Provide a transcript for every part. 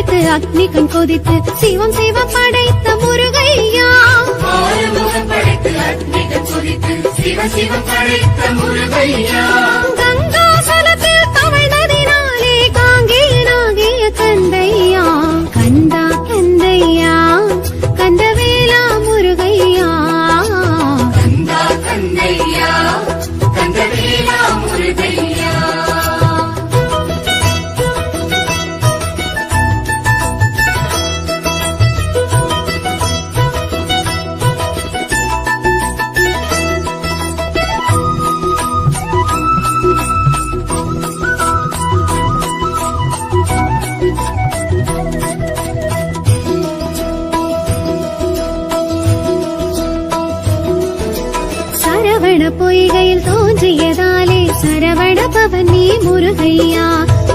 அக்னி கண் கொதித்து சிவம் சிவ படைத்த முருகையா? ஆறுமுகம் படைத்து அக்னிகள் குறித்து சிவ சிவ படைத்த முருகையா? கந்தையா கந்தா கந்தையா கந்தவேலா முருகையா? பொய்கையில் தோன்றியதாலே சரவண பவன் நீ முருகையா.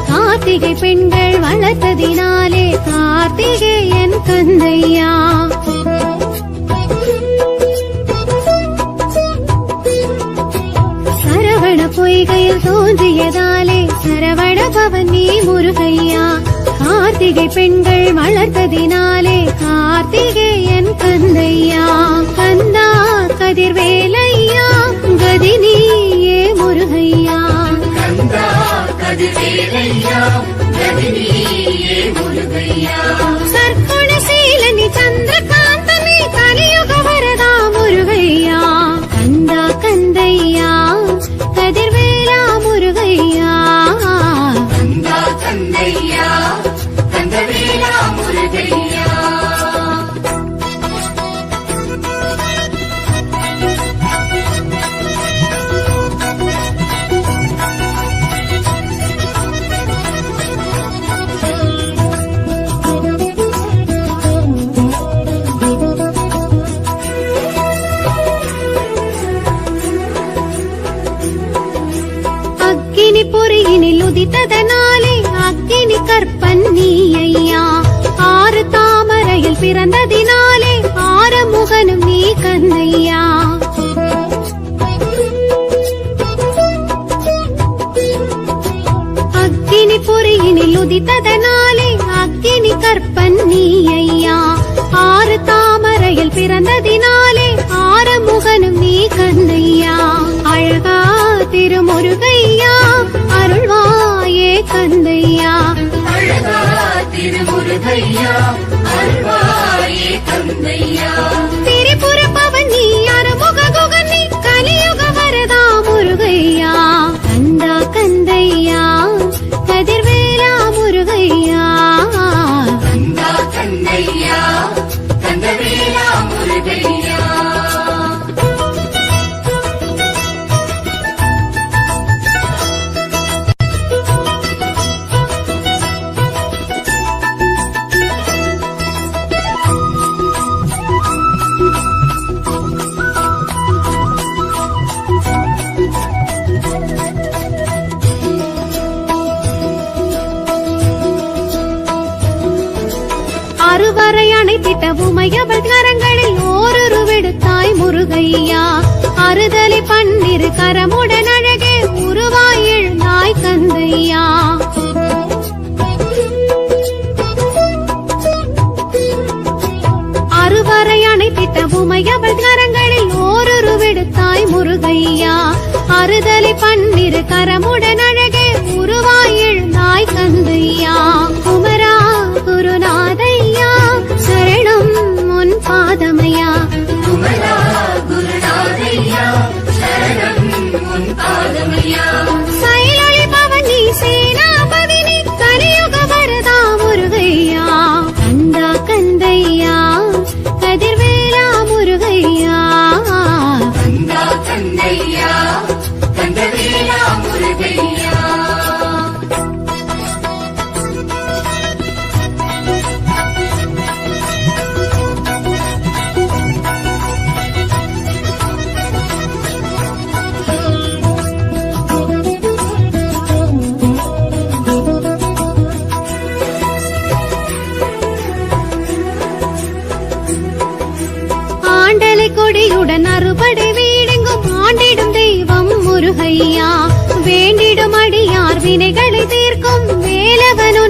கார்த்திகை பெண்கள் வளர்த்ததினாலே கார்த்திகேயன் கந்தையா சரவண பொய்கையில் தோன்றியதாலே சரவண பவன் நீ முருகையா. கார்த்திகை பெண்கள் வளர்த்ததினாலே கார்த்திகேயன் கந்தையா கந்தா கதிர்வேலை பொறியினில் அக்கினி கற்பன் நீ ஐயா ஆறு தாமரையில் பிறந்ததினாலே நீ அக்கினி பொறியினில் உதித்ததனாலே அக்கினி கற்பன் நீ ஐயா ஆறு தாமரையில் கந்தையா திருமுருகையா அருள்வாயே கந்தையா திரிபுர அணைத்திட்ட கரங்களில் ஓரொரு விடுத்தாய் முருகையா. அறுதலை பன்னிரு கரமுடன் அழகே உருவாய் எழுந்தாய் கந்தையா. அறுவரை அணைத்திட்ட உமையவள் கரங்களில் ஓரொரு விடுத்தாய் முருகையா. அறுதலை பன்னிரு கரமுடன் கந்தையா கந்தவேலா முருகையா? கொடியுடன் அறுபடை ஐயா. வேண்டிடும் அடியார் வினைகளை தீர்க்கும் வேலவனு